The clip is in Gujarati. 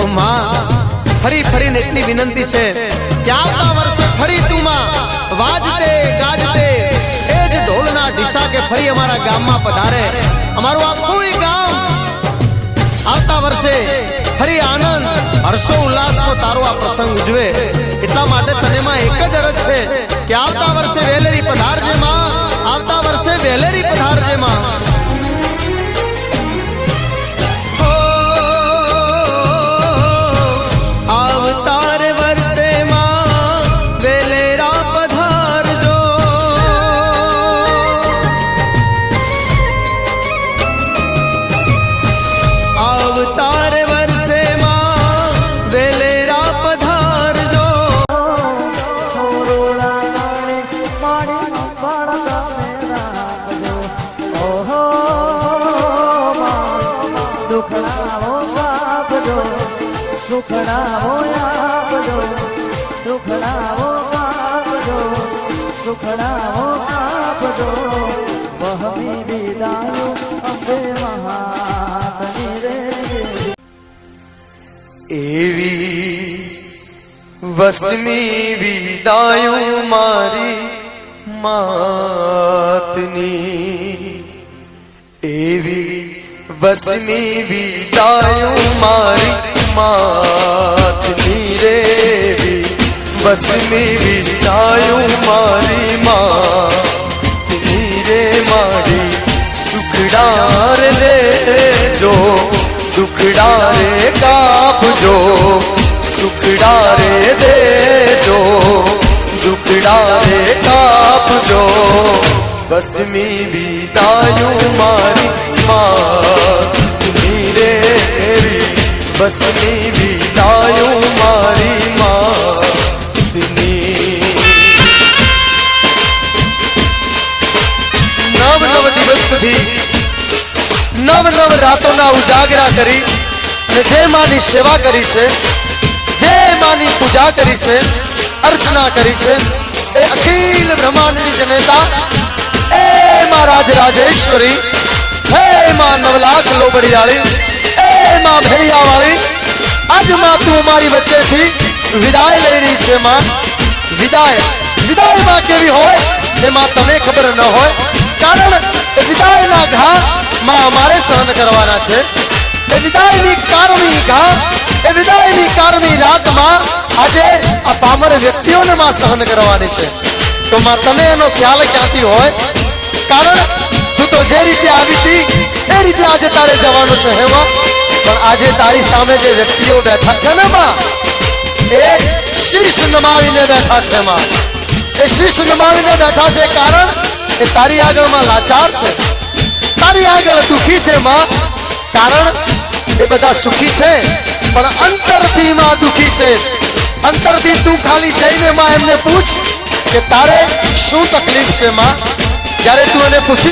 હો માં. ફરી ફરીને એટલી વિનંતી છે. કે આવતા વર્ષે ફરી તું માં. વાજતે, ગાજતે, એ જ ઢોલના દિશા કે ફરી અમારા ગામમાં પધારે. અમારું આખું ગામ. આવતા વર્ષે ફરી આનંદ, હર્ષો, ઉલ્લાસનો તારો આ પ્રસંગ ઉજવે. એટલા માટે તને માં એક જ અરજ છે કે આવતા વર્ષે વેલેરી પધારજે માં. આવતા વર્ષે વેલેરી પધારજે માં. દુખડાવો કાપજો સુખડાવો આપજો દુખડાવો કાપજો સુખડાવો આપજો. વહમી વિદાયો અંબે મહાતની રે. એવી વસમી વિદાયો મારી માતની. વસમી વિદાયું મારી માતની રેવી વસની વિદાયું મારી માતની રે મારી સુખડાર લેજો દુખડા રે કાપજો સુખડારે દેજો દુખડા રે કાપજો વસમી વિદાયું મારી બસમી વિદાયું મારી માતની નવ નવ દિવસ સુધી નવ નવ રાતોના ઉજાગરા કરી અને જે માની સેવા કરી છે જે માની પૂજા કરી છે અર્ચના કરી છે એ અખિલ બ્રહ્માંડની જનતા એ મહારાજ રાજ રાજેશ્વરી હે માં નવલાખ લોબડિયાળી માં ભૈયાવાળી આજમાં તું અમારી વચ્ચેથી વિદાય લઈ રહી છે માં. વિદાય. વિદાયમાં કેવી હોય એમાં તને ખબર ન હોય. કારણ વિદાયના ઘા માં અમારે સહન કરવાના છે. એ વિદાયની કારમી ઘા એ વિદાયની કારમી રાતમાં આજે આ પામર વ્યક્તિઓને માં સહન કરવાની છે. તો માં તને એનો ખ્યાલ ક્યાંથી હોય? કારણ તું તો જે રીતે આવી હતી, એ રીતે આજે તારે જવાનું છે હેવા પણ આજે તારી સામે જે વ્યક્તિઓ બેઠા છે ને માં એ શીશ નમાવીને બેઠા છે માં એ શીશ નમાવીને બેઠા છે કારણ એ તારી આગળમાં લાચાર છે. તારી આગળ દુખી છે માં. કારણ એ બધા સુખી છે, પણ અંતરથી માં દુખી છે. અંતરથી તું ખાલી જઈને માં એમને પૂછ કે તારે શું તકલીફ છે માં? જ્યારે તું એને પૂછી